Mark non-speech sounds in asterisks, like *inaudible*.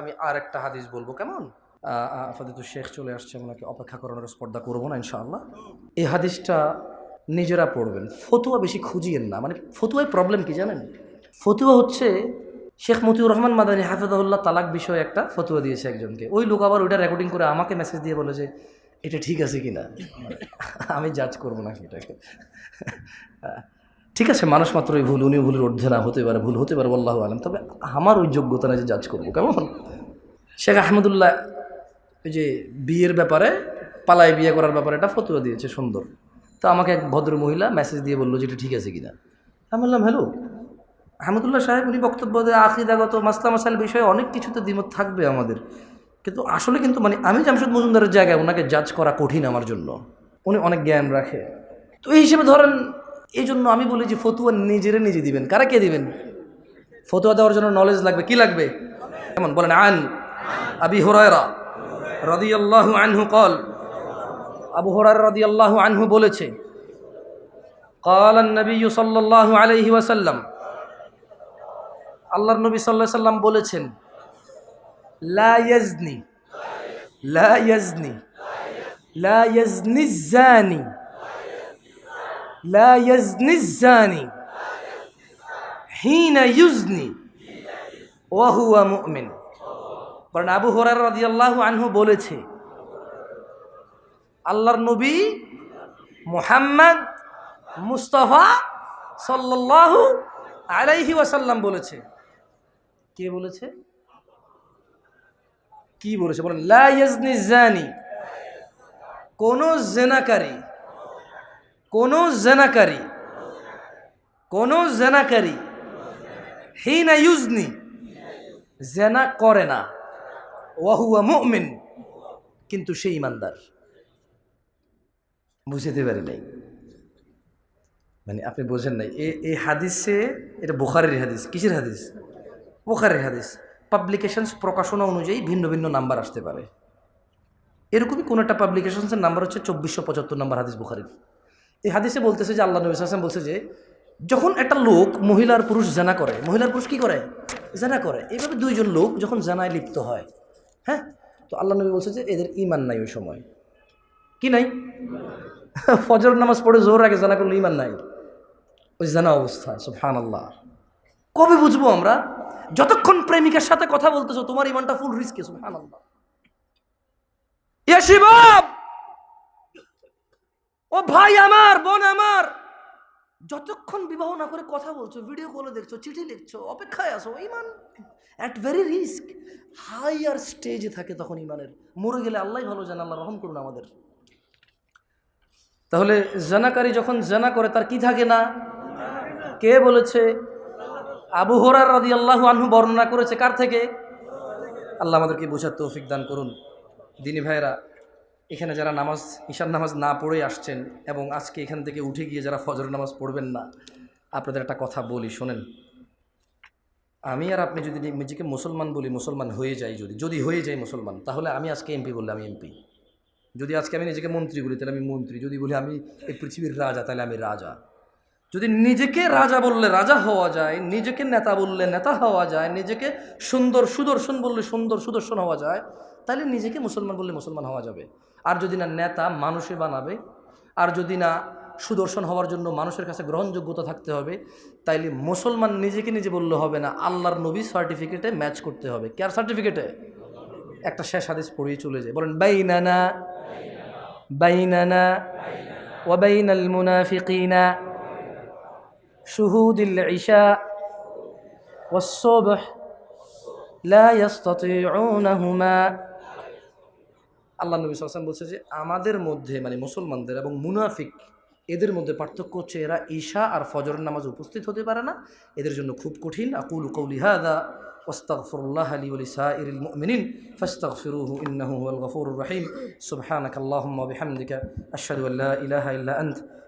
আমি আর একটা হাদিস বলব, কেমন? আপাতত শেখ চলে আসছে, ওনাকে অপেক্ষা করানোর স্পর্ধা করব না, ইনশাআল্লাহ। এই হাদিসটা নিজেরা পড়বেন। ফতুয়া বেশি খুঁজিয়েন না মানে ফতুয়ায় প্রবলেম কি জানেন? ফতুয়া হচ্ছে শেখ মতিউর রহমান মাদানী হাফেজাহুল্লাহ তালাক বিষয়ে একটা ফতুয়া দিয়েছে একজনকে। ওই লোক আবার ওইটা রেকর্ডিং করে আমাকে মেসেজ দিয়ে বলে যে, এটা ঠিক আছে কি না আমি জাজ করব না সেটাকে। ঠিক আছে, মানুষ মাত্রই ভুল উনি ভুলের ঊর্ধ্বে না, হতে পারে ভুল, হতে পারে, আল্লাহ আলম। তবে আমার ওই যোগ্যতা না যে জাজ করব, কেমন? শেখ আহমদুল্লাহ ওই যে বিয়ের ব্যাপারে, পালায় বিয়ে করার ব্যাপারে একটা ফতুয়া দিয়েছে, সুন্দর। তো আমাকে এক ভদ্র মহিলা মেসেজ দিয়ে বলল যে এটা ঠিক আছে কিনা। আমি বললাম, হ্যালো? আহমদুল্লাহ সাহেব, উনি বক্তব্য দেয়, আকিদাগত মাসলা মাসাইল বিষয়ে অনেক কিছুতে দ্বিমত থাকবে আমাদের। কিন্তু আসলে কিন্তু মানে আমি জামশেদ মজুমদারের জায়গায় ওনাকে জাজ করা কঠিন আমার জন্য। উনি অনেক জ্ঞান রাখে। তো এই হিসেবে ধরেন এই জন্য আমি বলি যে ফতুয়া নিজেরে নিজে দিবেন কারা কে দিবেন ফতুয়া দেওয়ার জন্য নলেজ লাগবে কি লাগবে কেমন বলেন আন আবি হরায়রা রাদিয়াল্লাহু আনহু কল আবু হরার রাদিয়াল্লাহু আনহু বলেছে قال النبي صلى الله عليه وسلم আল্লাহর নবী সাল্লাহ সাল্লাম বলেছেন লা ইয়াজনি লা ইয়াজনি লা ইয়াজনি জানি লা ইয়াজনি জানি হিনা ইউজনি ওয়াহুয়া মুমিন কারণ আবু হরার রাদিয়াল্লাহু আনহু বলেছে, আল্লাহর নবী মুহাম্মদ মুস্তফা সাল্লাল্লাহু আলাইহি ওয়াসাল্লাম বলেছে। কে বলেছে? কি বলেছে? বলেন, লা ইয়াজনি জানি কোন জেনাকারী কোন জেনাকারী কোন জেনাকারী হিনা ইউজনি জেনা করে না। ওয়াহুয়া মুমিন, কিন্তু সে ইমানদার। বুঝতে পারি নাই। মানে আপনি বোঝেন নাই, এ এই হাদিসে, এটা বোখারের হাদিস, কিসের হাদিস? বোখারের হাদিস। পাবলিকেশনস প্রকাশনা অনুযায়ী ভিন্ন ভিন্ন নাম্বার আসতে পারে। এরকমই কোনো একটা পাবলিকেশনসের নাম্বার হচ্ছে চব্বিশশো পঁচাত্তর নাম্বার হাদিস বুখারির। এই হাদিসে বলতেছে যে আল্লাহ নবী হাসান বলছে যে, যখন একটা লোক মহিলার পুরুষ জানা করে, মহিলার পুরুষ কি করে? জানা করে। এইভাবে দুইজন লোক যখন জানায় লিপ্ত হয় হ্যাঁ? তো আল্লাহ নবী বলছে যে, এদের ইমান নাই ওই সময়। কি নাই? *laughs* ফজর নামাজ পড়ে জোর আগে জানা করলে ইমান নাই। ওই জানা অবস্থা সুফহান আল্লাহ কবে বুঝব আমরা? যতক্ষণ প্রেমিকার সাথে কথা বলতেছো, তোমার ইমানটা ফুল রিস্কে সুফহান আল্লাহ শিবাব ও ভাই আমার, বোন আমার। যতক্ষণ বিবাহ না করে কথা বলছো ভিডিও কলে দেখছ, চিঠি লিখছো, অপেক্ষায় আসো ইমান অ্যাট ভেরি রিস্ক হাইয়ার স্টেজে থাকে তখন ইমানের। মরে গেলে আল্লাহ ভালো জান, আল্লাহ রহম করুন আমাদের। তাহলে জানাকারী যখন জানা করে, তার কি থাকে না? কে বলেছে? আবু হরার রাদি আল্লাহ আনহু বর্ণনা করেছে, কার থেকে? আল্লাহ আমাদেরকে বোঝার তৌফিক দান করুন। দিনী ভাইরা এখানে যারা নামাজ ঈশার নামাজ না পড়ে আসছেন এবং আজকে এখান থেকে উঠে গিয়ে যারা ফজর নামাজ পড়বেন না, আপনাদের একটা কথা বলি, শোনেন। আমি আর আপনি যদি নিজেকে মুসলমান বলি, মুসলমান হয়ে যাই যদি যদি হয়ে যাই মুসলমান, তাহলে আমি আজকে এমপি বললে আমি এমপি। যদি আজকে আমি নিজেকে মন্ত্রী বলি, তাহলে আমি মন্ত্রী। যদি বলি আমি এই পৃথিবীর রাজা, তাহলে আমি রাজা। যদি নিজেকে রাজা বললে রাজা হওয়া যায়, নিজেকে নেতা বললে নেতা হওয়া যায়, নিজেকে সুন্দর সুদর্শন বললে সুন্দর সুদর্শন হওয়া যায়, তাহলে নিজেকে মুসলমান বললে মুসলমান হওয়া যাবে। আর যদি না নেতা মানুষে বানাবে, আর যদি না সুদর্শন হওয়ার জন্য মানুষের কাছে গ্রহণযোগ্যতা থাকতে হবে, তাইলে মুসলমান নিজেকে নিজে বললে হবে না, আল্লাহর নবী সার্টিফিকেটে ম্যাচ করতে হবে। কার সার্টিফিকেটে একটা শেষ হাদিস পড়িয়ে চলে যায় বলেন, বাইনানা বাইনানা ওয়াবাইনাল মুনাফিকিনা। شهود العشاء والصبح لا يستطيعونهما আল্লাহ নবী সাল্লাম বলছে যে আমাদের মধ্যে মানে মুসলমানদের এবং মুনাফিক এদের মধ্যে পার্থক্য হচ্ছে এরা ঈশা আর ফজরের নামাজ উপস্থিত হতে পারে না এদের জন্য খুব কঠিন আকুল কৌলি হাদা واستغفر الله لي ولسائر المؤمنين فاستغفروه انه هو الغفور الرحيم سبحانك اللهم وبحمدك اشهد ان لا اله الا انت